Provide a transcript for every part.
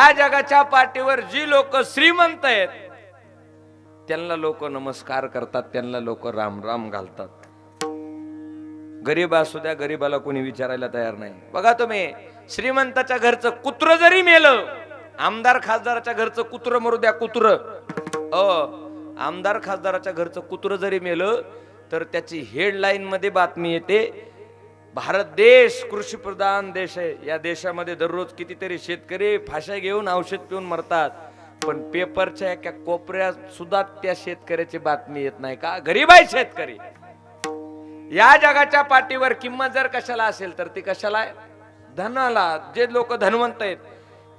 या जगाच्या पाठीवर जी लोक श्रीमंत आहेत त्यांना लोक नमस्कार करतात त्यांना लोक राम राम घालतात. गरीब असू द्या गरीबाला कोणी विचारायला तयार नाही. बघा तुम्ही श्रीमंताच्या घरचं कुत्र जरी मेलं आमदार खासदाराच्या घरचं कुत्र मरू द्या कुत्र. अ आमदार खासदाराच्या घरचं कुत्र जरी मेलं तर त्याची हेडलाईन मध्ये बातमी येते भारत देश कृषी प्रधान देश आहे. या देशामध्ये दररोज कितीतरी शेतकरी फाशा घेऊन औषध पिऊन मरतात. पण पेपरच्या एका कोपऱ्यात सुद्धा त्या शेतकऱ्याची बातमी येत नाही का? गरीब आहे शेतकरी. या जगाच्या पाठीवर किंमत जर कशाला असेल तर ती कशाला आहे? धनाला. जे लोक धनवंत आहेत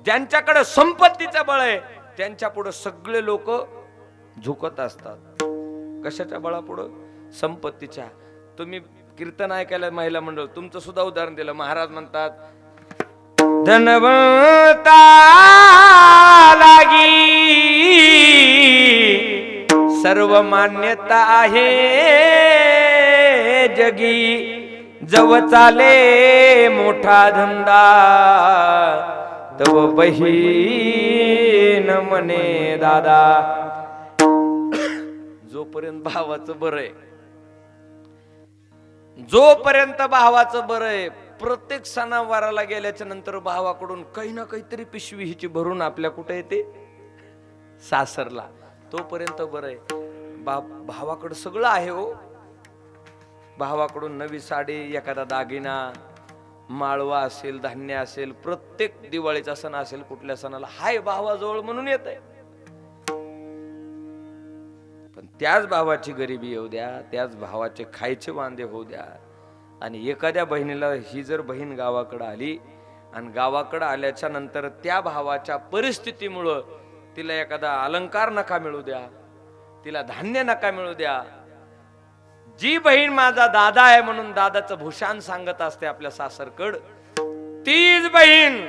ज्यांच्याकडे संपत्तीचं बळ आहे त्यांच्या पुढे सगळे लोक झुकत असतात. कशाच्या बळापुढं? संपत्तीच्या. तुम्ही कीर्तन ऐकायला महिला मंडळ तुमचं सुद्धा उदाहरण दिलं. महाराज म्हणतात धनवंता लागी सर्व मान्यता आहे जगी. जव चाले मोठा धंदा तव बहीण म्हणे दादा. जोपर्यंत भावाचं बरं आहे जोपर्यंत भावाचं बरं आहे प्रत्येक सणावाराला गेल्याच्यानंतर भावाकडून काही ना काहीतरी पिशवी हिची भरून आपल्या कुठे येते? सासरला. तोपर्यंत बरं आहे. बा भावाकडं सगळं आहे हो. भावाकडून नवी साडी एखादा दागिना माळवा असेल धान्य असेल प्रत्येक दिवाळीचा सण असेल कुठल्या सणाला हाय भावाजवळ म्हणून येत आहे त्याच भावाची गरिबी येऊ द्या त्याच भावाचे खायचे वांदे होऊ द्या. आणि एखाद्या बहिणीला ही जर बहीण गावाकडं आली आणि गावाकडं आल्याच्यानंतर त्या भावाच्या परिस्थितीमुळं तिला एखादा अलंकार नका मिळू द्या तिला धान्य नका मिळू द्या. जी बहीण माझा दादा आहे म्हणून दादाचं भूषण सांगत असते आपल्या सासरकड तीच बहीण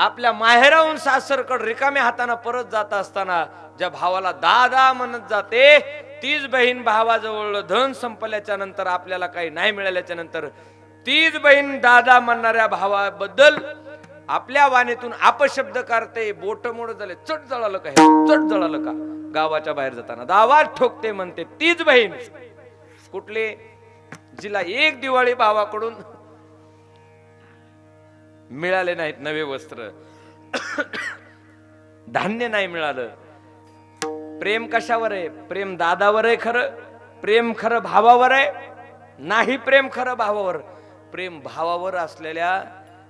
आपल्या माहेराहून सासरकड रिकाम्या हाताने परत जात असताना ज्या भावाला दादा म्हणत जाते तीच बहीण भावाजवळ धन संपल्याच्या नंतर आपल्याला काही नाही मिळाल्याच्या नंतर तीच बहीण दादा म्हणणाऱ्या भावाबद्दल आपल्या वाणीतून आपशब्द करते बोट मोड झाले. चट जळालं का हे? चट जळालं का? गावाच्या बाहेर जाताना. दावा ठोकते म्हणते तीच बहीण. कुठली? जिला एक दिवाळी भावाकडून मिळाले नाहीत नवे वस्त्र. धान्य नाही मिळालं. प्रेम कशावर आहे? प्रेम दादावर आहे खरं. प्रेम खरं भावावर आहे. नाही प्रेम खरं भावावर. प्रेम भावावर असलेल्या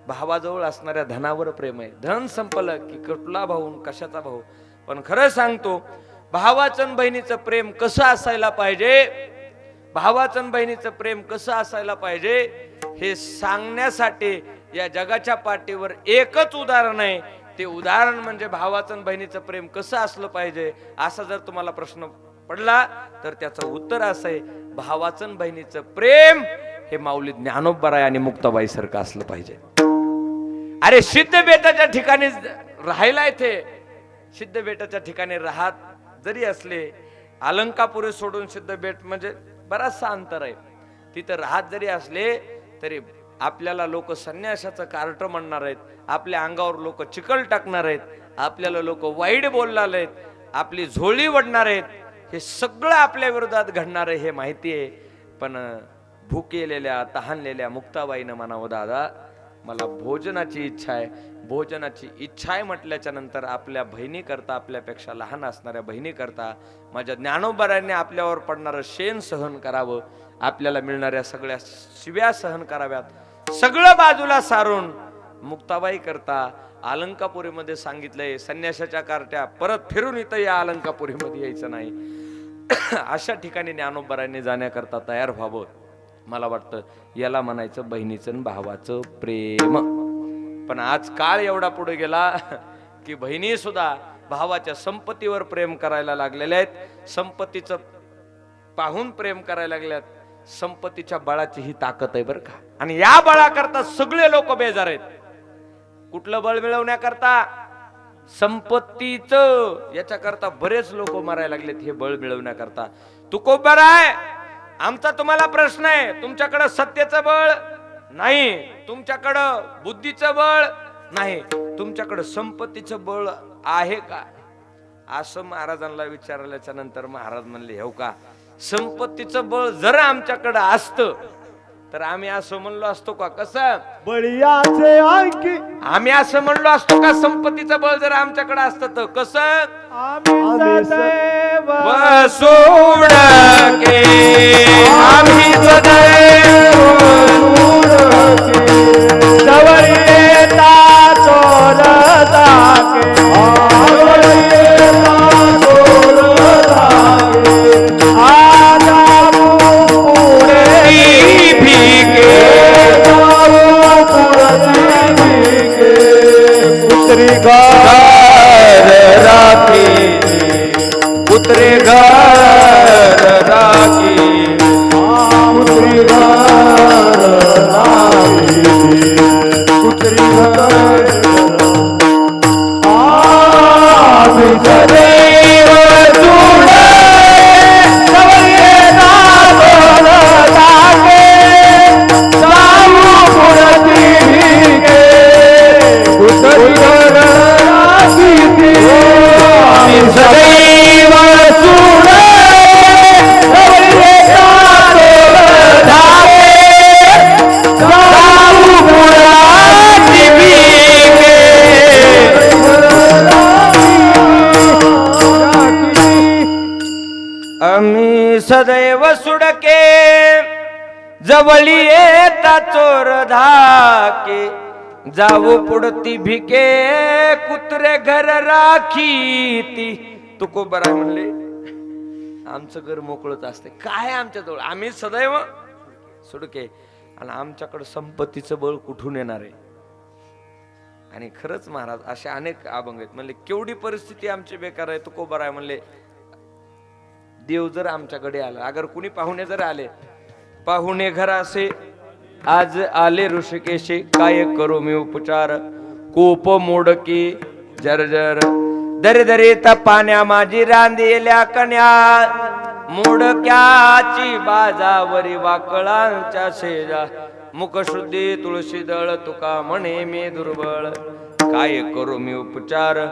भावाजवळ असणाऱ्या धनावर प्रेम आहे. धन संपलं की कुठला भाऊ कशाचा भाऊ? पण खरं सांगतो भावाचन बहिणीचं प्रेम कसं असायला पाहिजे? भावाचन बहिणीचं प्रेम कसं असायला पाहिजे? हे सांगण्यासाठी या जगाच्या पाठीवर एकच उदाहरण आहे. ते उदाहरण म्हणजे भावाचं आणि बहिणीचं प्रेम कसं असलं पाहिजे असा जर तुम्हाला प्रश्न पडला तर त्याचं उत्तर असं आहे भावाचं बहिणीचं प्रेम हे माऊली ज्ञानोबराय आणि मुक्ताबाई सारखं असलं पाहिजे. अरे सिद्ध बेटाच्या ठिकाणी राहायला येथे सिद्ध बेटाच्या ठिकाणी राहत जरी असले अलंकापुरी सोडून सिद्ध बेट म्हणजे बराचसा अंतर आहे. तिथं राहत जरी असले तरी आपल्याला लोक संन्यासाचं कार्ट म्हणणार आहेत. आपल्या अंगावर लोक चिकल टाकणार आहेत. आपल्याला लोक वाईट बोलणार आहेत. आपली झोळी वडणार आहेत. हे सगळं आपल्या विरोधात घडणार आहे हे माहिती आहे. पण भुकेलेल्या तहानलेल्या मुक्ताबाईनं म्हणावं दादा मला भोजनाची इच्छा आहे. भोजनाची इच्छा आहे म्हटल्याच्या नंतर आपल्या बहिणीकरता आपल्यापेक्षा लहान असणाऱ्या बहिणीकरता माझ्या ज्ञानोबऱ्यांनी आपल्यावर पडणारं शेण सहन करावं. आपल्याला मिळणाऱ्या सगळ्या शिव्या सहन कराव्यात. सगळं बाजूला सारून मुक्ताबाई करता अलंकापुरीमध्ये सांगितलंय संन्यासाच्या कार्ट्या परत फिरून इथं या अलंकापुरीमध्ये यायचं नाही. अशा ठिकाणी ज्ञानोबरांनी जाण्याकरता तयार व्हावं मला वाटतं. याला म्हणायचं बहिणीचं आणि भावाचं प्रेम. पण आज काळ एवढा पुढे गेला की बहिणी सुद्धा भावाच्या संपत्तीवर प्रेम करायला लागलेल्या आहेत. संपत्तीचं पाहून प्रेम करायला लागल्यात. संपत्तीच्या बळाची ही ताकद आहे बरं का. आणि या बळाकरता सगळे लोक बेजार आहेत. कुठलं बळ मिळवण्याकरता? संपत्तीच. याच्याकरता बरेच लोक मारायला लागलेत हे बळ मिळवण्याकरता. तुकोबर आहे? आमचा तुम्हाला प्रश्न आहे. तुमच्याकडं सत्तेचं बळ नाही. तुमच्याकडं बुद्धीचं बळ नाही. तुमच्याकडं संपत्तीचं बळ आहे का? असं महाराजांना विचारल्याच्या नंतर महाराज म्हणले हो का? संपत्तीचं बळ जर आमच्याकडे असतं तर आम्ही असं म्हणलो असतो का कसं? बळीयाचे आणखी. आम्ही असं म्हणलो असतो का संपत्तीचं बळ जर आमच्याकडे असतं तर कसं? आम्ही सदैव आम्ही सदैव जवळ येता राखी जवळी येता चोर धाके. जाऊ पुढती भिके कुत्रे घर राखी ती तुको बरा म्हणले. आमचं घर मोकळच असते काय आमच्या जवळ आम्ही सदैव सुडके. आणि आमच्याकडे संपत्तीचं बळ कुठून येणार आहे? आणि खरंच महाराज असे अनेक अभंग आहेत. म्हणले केवढी परिस्थिती आमची बेकार आहे. तुको बरा आहे म्हणले. देव जर आमच्याकडे आला अगर कुणी पाहुणे जर आले पाहुणे घरासे आज आले ऋषिकेशी काय करू मी उपचार? कोप मोडकी जर्जर दरे दरे त पाण्या माझी रांदेल्या कन्या मोडक्याची बाजावरी वाकळांच्या शेजा। मुखशुद्धी तुळशी दळ तुका म्हणे मी दुर्बळ। काय करू मी उपचार?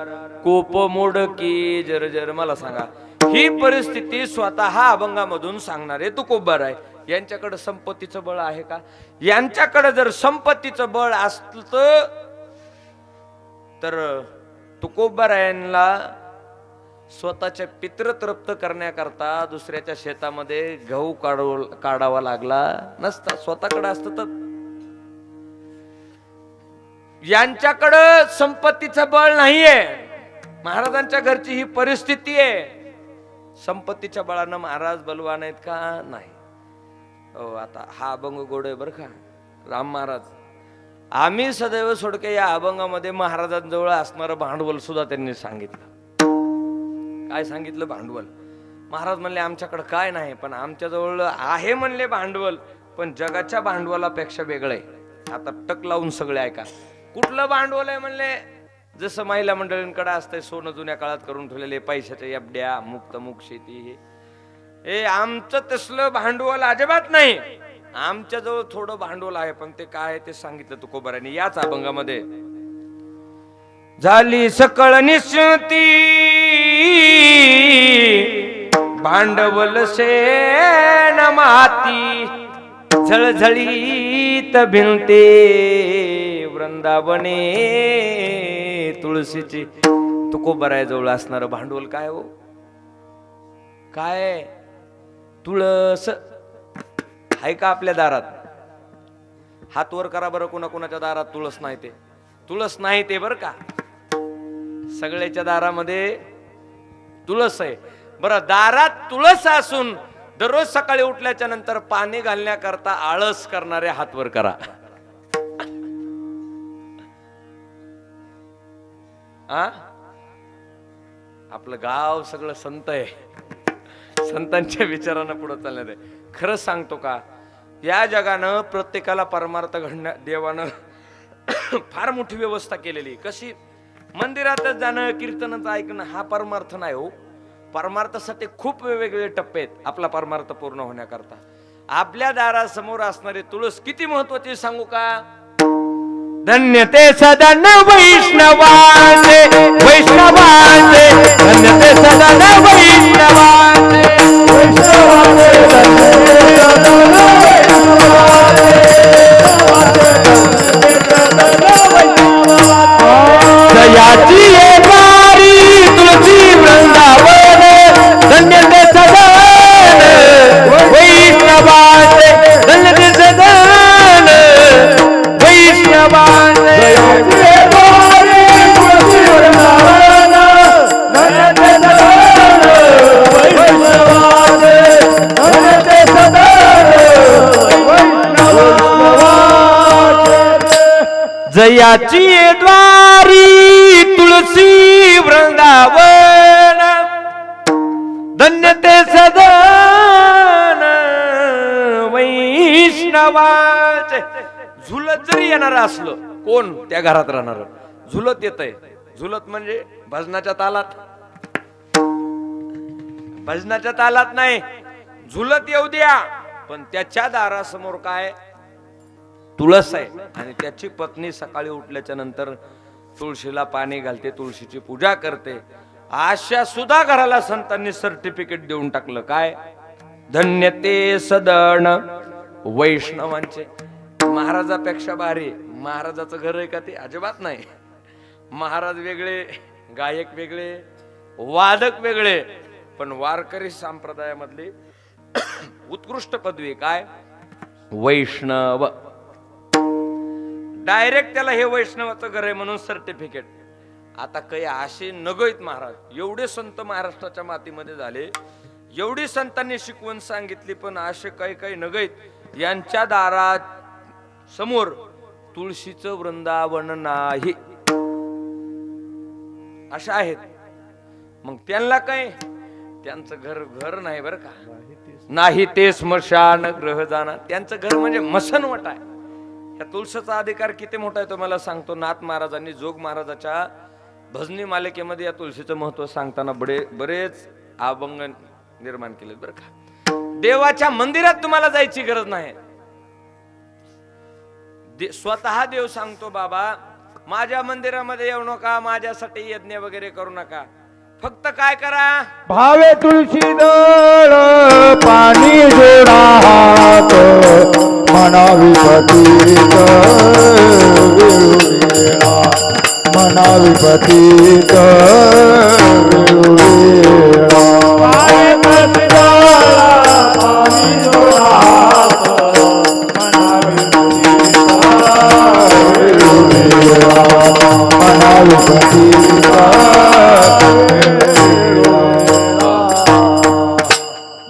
कोप मोडकी जर्जर मला सांगा ही परिस्थिती स्वतः अभंगामधून सांगणारे तुकोबर आहे। यांच्याकडं संपत्तीचं बळ आहे का? यांच्याकडं जर संपत्तीचं बळ असलं तर तुकोबरायांना स्वतःचे पित्र तृप्त करण्याकरता दुसऱ्याच्या शेतामध्ये गहू काढू काढावा लागला नसता. स्वतःकडे असत तर. यांच्याकडं संपत्तीचं बळ नाहीये. महाराजांच्या घरची ही परिस्थिती आहे. संपत्तीच्या बळानं महाराज बलवान आहेत का? नाही. हो आता हा अभंग गोड आहे बरं का? राम महाराज आम्ही सदैव सोडके या अभंगामध्ये महाराजांजवळ असणारं भांडवल सुद्धा त्यांनी सांगितलं. काय सांगितलं भांडवल? महाराज म्हणले आमच्याकडे काय नाही पण आमच्याजवळ आहे म्हणले भांडवल पण जगाच्या भांडवलापेक्षा वेगळं आहे. आता टक लावून सगळे ऐका. कुठलं भांडवल आहे म्हणले? जसं महिला मंडळींकडे असतंय सोनं जुन्या काळात करून ठेवलेले पैशाच्या एफड्या मुक्त मुक शेती हे. हे आमचं तसलं भांडवल अजिबात नाही. आमच्या जवळ थोडं भांडवल आहे पण ते काय ते सांगितलं तुकोबराने. याच अभंगामध्ये. झाली सकळ निश्चिती. भांडवल शेण माती. झळझळीत भिंते. वृंदावने तुळशीची. तुकोबराय जवळ असणार भांडवल काय हो? काय तुळस. आहे का आपल्या दारात? हात वर करा बरं कोणाकोणाच्या दारात तुळस नाही ते. तुळस नाही ते बरं का? सगळ्याच्या दारामध्ये तुळस आहे. बरं दारात तुळस असून दररोज सकाळी उठल्याच्या नंतर पाणी घालण्याकरता आळस करणारे हात वर करा. आ? आपलं गाव सगळं संत आहे. संतांच्या विचारानं पुढे चालण्यात आहे. खरंच सांगतो का या जगानं प्रत्येकाला परमार्थ घडण्या देवानं फार मोठी व्यवस्था केलेली. कशी? मंदिरातच जाणं कीर्तनाचं ऐकणं हा परमार्थ नाही हो. परमार्थासाठी खूप वेगवेगळे टप्पे आहेत आपला परमार्थ पूर्ण होण्याकरता. आपल्या दारासमोर असणारी तुळस किती महत्वाची सांगू का? धन्य ते सदन वैष्णवाचे वैष्णवाचे धन्य ते सदन वैष्णवाचे दयाची झुलत असलं कोण त्या घरात राहणार? झुलत येत झुलत म्हणजे भजनाच्या तालात. भजनाच्या तालात नाही झुलत येऊ द्या. पण त्याच्या दारासमोर काय? तुळस आहे. आणि त्याची पत्नी सकाळी उठल्याच्या नंतर तुळशीला पाणी घालते तुळशीची पूजा करते. अशा सुद्धा घराला संतांनी सर्टिफिकेट देऊन टाकलं. काय? धन्य ते सदण. वैष्णवांचे. महाराजापेक्षा भारी. महाराजाचं घर आहे का ते अजिबात नाही. महाराज वेगळे गायक वेगळे वादक वेगळे पण वारकरी संप्रदायामधली उत्कृष्ट पदवी काय? वैष्णव. डायरेक्ट त्याला हे वैष्णवाचं घर आहे म्हणून सर्टिफिकेट आता काही असे नगैत महाराज एवढे संत महाराष्ट्राच्या मातीमध्ये झाले एवढी संतांनी शिकवण सांगितली पण असे काही काही नगैत यांच्या दारात समोर तुळशीचं वृंदावन नाही. अशा आहेत. मग त्यांना काय? त्यांचं घर घर नाही बरं का? नाही ते स्मशान ग्रह जाणार. त्यांचं घर म्हणजे मसनवट आहे. या तुळशीचा अधिकार किती मोठा आहे तुम्हाला सांगतो. नाथ महाराजांनी जोग महाराजाच्या भजनी मालिकेमध्ये या तुळशीचं महत्त्व सांगताना बडे बरेच अभंग निर्माण केले बरं का? देवाच्या मंदिरात तुम्हाला जायची गरज नाही. दे- स्वतः देव सांगतो बाबा माझ्या मंदिरामध्ये येऊ नका माझ्यासाठी यज्ञ वगैरे करू नका. फक्त काय करा? भावे तुळशी दळ पाणी जोडा हात मनावी पतीत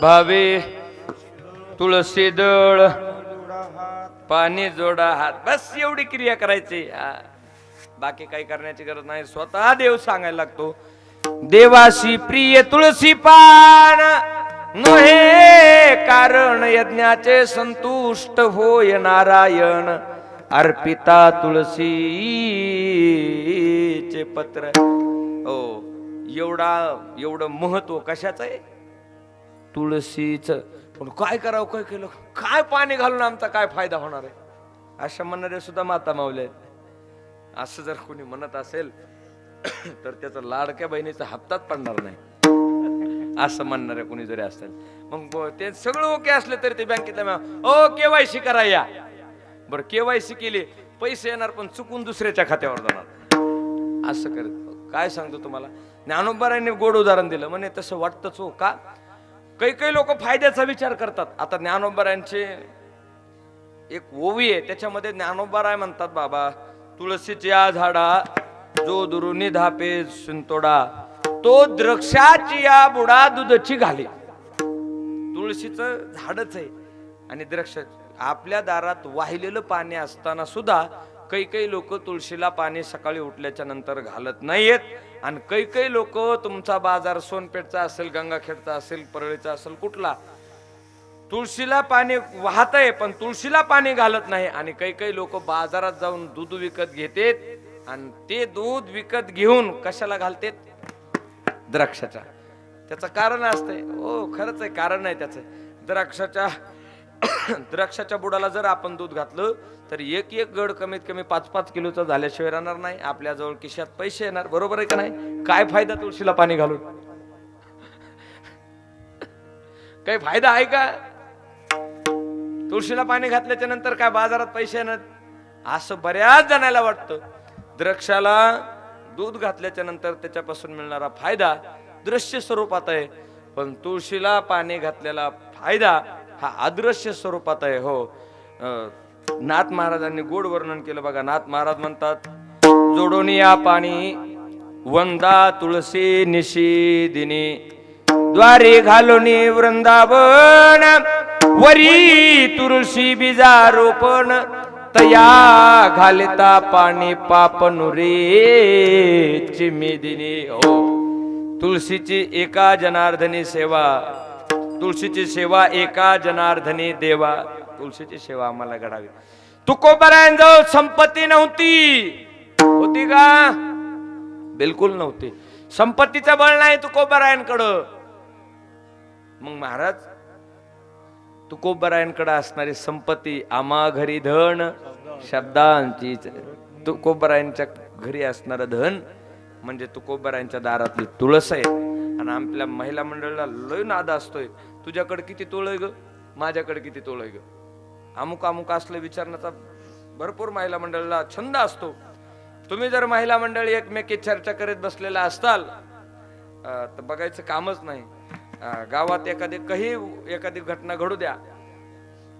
भावे तुळशी दळ पाणी जोडा हात. बस एवढी क्रिया करायची. बाकी काही करण्याची गरज नाही. स्वतः देव सांगायला लागतो. देवाशी प्रिय तुळशी पान नोहे कारण यज्ञाचे संतुष्ट होय नारायण. अर्पिता तुळशीचे पत्र. हो एवढा एवढं महत्त्व कशाचं आहे? तुळशीच. पण काय करावं काय केलं? काय पाणी घालून आमचा काय फायदा होणार आहे? अशा म्हणणारे सुद्धा माता मावले आहेत. असं जर कोणी म्हणत असेल तर त्याचा लाडक्या बहिणीचा हप्ताच पडणार नाही. असं म्हणणारे कोणी जरी असेल मग ते सगळं ओके असले तरी ते बँकेतल्या ओ केवायसी करा या. बरं केवायसी केली पैसे येणार पण चुकून दुसऱ्याच्या खात्यावर जाणार. असं करत काय सांगतो तुम्हाला? ज्ञानोबारांनी गोड उदाहरण दिलं. म्हणे तसं वाटतंच हो का? काही काही लोक फायद्याचा विचार करतात. आता ज्ञानोबारांचे एक ओवी आहे त्याच्यामध्ये ज्ञानोबाराय म्हणतात बाबा तुळशीच्या झाडा जो दुरुनी धापे सिंतोडा तो द्रक्षाची या बुडा दुधची घाले. तुळशीचं झाडच आहे. आणि द्रक्ष आपल्या दारात वाहिलेलं पाणी असताना सुद्धा काही काही लोक तुळशीला पाणी सकाळी उठल्याच्या नंतर घालत नाहीयेत. आणि काही काही लोक तुमचा बाजार सोनपेठचा असेल गंगाखेडचा असेल परळीचा असेल कुठला तुळशीला पाणी वाहत आहे पण तुळशीला पाणी घालत नाही. आणि काही काही लोक बाजारात जाऊन दूध विकत घेतेत आणि ते दूध विकत घेऊन कशाला घालतेत? द्राक्षाच्या. त्याचं कारण असतंय. हो खरंच आहे कारण आहे त्याचं. द्राक्षाच्या द्राक्षाच्या बुडाला जर आपण दूध घातलं तर एक एक गड कमीत कमी पाच पाच किलोचा झाल्याशिवाय राहणार नाही. आपल्याजवळ किशात खिशात पैसे येणार. बरोबर आहे का नाही? काय फायदा तुळशीला पाणी घालून? काही फायदा आहे का? तुळशीला पाणी घातल्याच्या नंतर काय बाजारात पैसे येणार? असं बऱ्याच जणाला वाटतं. द्राक्षाला दूध घातल्याच्या नंतर त्याच्यापासून मिळणारा फायदा दृश्य स्वरूपात आहे. पण तुळशीला पाणी घातलेला फायदा हा अदृश्य स्वरूपात आहे हो. नाथ महाराजांनी गोड वर्णन केलं बघा. नाथ महाराज म्हणतात जोडोनिया या पाणी वंदा तुळशी निशी दिनी द्वारे घालोनी वृंदावन वरी तुळशी बीजा रोपण तया घालता पाणी पापनुरे चिमिदिनी. हो. तुळशीची एका जनार्दनी सेवा तुळशीची सेवा एका जनार्दने देवा. तुळशीची सेवा आम्हाला घडावी. तुकोबऱ्यांजवळ संपत्ती नव्हती. होती का? बिलकुल नव्हती. संपत्तीचं बळ नाही तुकोबरायांकडं. मग महाराज तुकोबरायांकडे असणारी संपत्ती आमा घरी धन शब्दांची तुकोबरायांच्या घरी असणार धन म्हणजे तुकोबरायांच्या दारातली तुळस आहे. आणि आपल्या महिला मंडळाला लय नाद असतोय. तुझ्याकडे किती तोळ ग? माझ्याकडे किती तोळ ग? अमुक अमुक असलं विचारण्याचा भरपूर महिला मंडळाला छंद असतो. तुम्ही जर महिला मंडळी एकमेकी चर्चा करीत बसलेला असताल तर बघायचं कामच नाही. गावात एखादी काही एखादी घटना घडू द्या.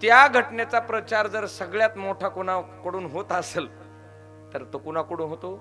त्या घटनेचा प्रचार जर सगळ्यात मोठा कोणाकडून होत असेल तर तो कुणाकडून होतो?